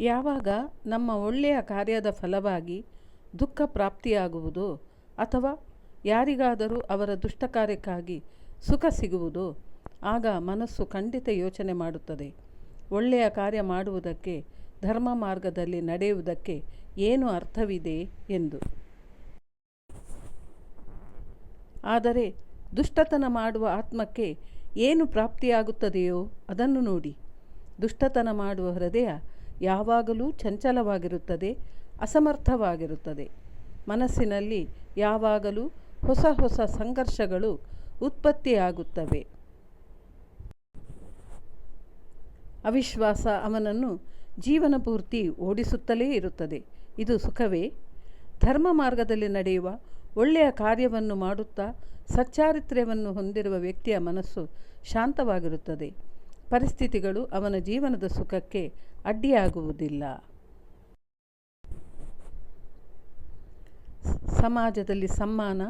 ಯಾವಾಗ ನಮ್ಮ ಒಳ್ಳೆಯ ಕಾರ್ಯದ ಫಲವಾಗಿ ದುಃಖ ಪ್ರಾಪ್ತಿಯಾಗುವುದು ಅಥವಾ ಯಾರಿಗಾದರೂ ಅವರ ದುಷ್ಟ ಕಾರ್ಯಕ್ಕಾಗಿ ಸುಖ ಸಿಗುವುದು, ಆಗ ಮನಸ್ಸು ಖಂಡಿತ ಯೋಚನೆ ಮಾಡುತ್ತದೆ. ಒಳ್ಳೆಯ ಕಾರ್ಯ ಮಾಡುವುದಕ್ಕೆ, ಧರ್ಮ ಮಾರ್ಗದಲ್ಲಿ ನಡೆಯುವುದಕ್ಕೆ ಏನು ಅರ್ಥವಿದೆ ಎಂದು. ಆದರೆ ದುಷ್ಟತನ ಮಾಡುವ ಆತ್ಮಕ್ಕೆ ಏನು ಪ್ರಾಪ್ತಿಯಾಗುತ್ತದೆಯೋ ಅದನ್ನು ನೋಡಿ. ದುಷ್ಟತನ ಮಾಡುವ ಹೃದಯ ಯಾವಾಗಲೂ ಚಂಚಲವಾಗಿರುತ್ತದೆ, ಅಸಮರ್ಥವಾಗಿರುತ್ತದೆ. ಮನಸ್ಸಿನಲ್ಲಿ ಯಾವಾಗಲೂ ಹೊಸ ಹೊಸ ಸಂಘರ್ಷಗಳು ಉತ್ಪತ್ತಿಯಾಗುತ್ತವೆ. ಅವಿಶ್ವಾಸ ಅವನನ್ನು ಜೀವನ ಪೂರ್ತಿ ಓಡಿಸುತ್ತಲೇ ಇರುತ್ತದೆ. ಇದು ಸುಖವೇ? ಧರ್ಮ ಮಾರ್ಗದಲ್ಲಿ ನಡೆಯುವ ಒಳ್ಳೆಯ ಕಾರ್ಯವನ್ನು ಮಾಡುತ್ತಾ ಸಚ್ಚಾರಿತ್ರ್ಯವನ್ನು ಹೊಂದಿರುವ ವ್ಯಕ್ತಿಯ ಮನಸ್ಸು ಶಾಂತವಾಗಿರುತ್ತದೆ. ಪರಿಸ್ಥಿತಿಗಳು ಅವನ ಜೀವನದ ಸುಖಕ್ಕೆ ಅಡ್ಡಿಯಾಗುವುದಿಲ್ಲ. ಸಮಾಜದಲ್ಲಿ ಸಮ್ಮಾನ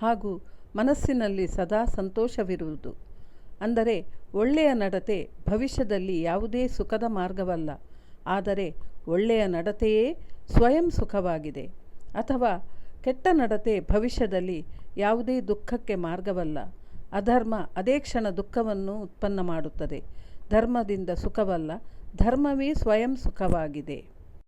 ಹಾಗೂ ಮನಸ್ಸಿನಲ್ಲಿ ಸದಾ ಸಂತೋಷವಿರುವುದು. ಅಂದರೆ ಒಳ್ಳೆಯ ನಡತೆ ಭವಿಷ್ಯದಲ್ಲಿ ಯಾವುದೇ ಸುಖದ ಮಾರ್ಗವಲ್ಲ. ಆದರೆ ಒಳ್ಳೆಯ ನಡತೆಯೇ ಸ್ವಯಂ ಸುಖವಾಗಿದೆ. ಅಥವಾ ಕೆಟ್ಟ ನಡತೆ ಭವಿಷ್ಯದಲ್ಲಿ ಯಾವುದೇ ದುಃಖಕ್ಕೆ ಮಾರ್ಗವಲ್ಲ. ಅಧರ್ಮ ಅದೇ ಕ್ಷಣ ದುಃಖವನ್ನು ಉತ್ಪನ್ನ ಮಾಡುತ್ತದೆ. ಧರ್ಮದಿಂದ ಸುಖವಲ್ಲ ಧರ್ಮವೇ ಸ್ವಯಂ ಸುಖವಾಗಿದೆ.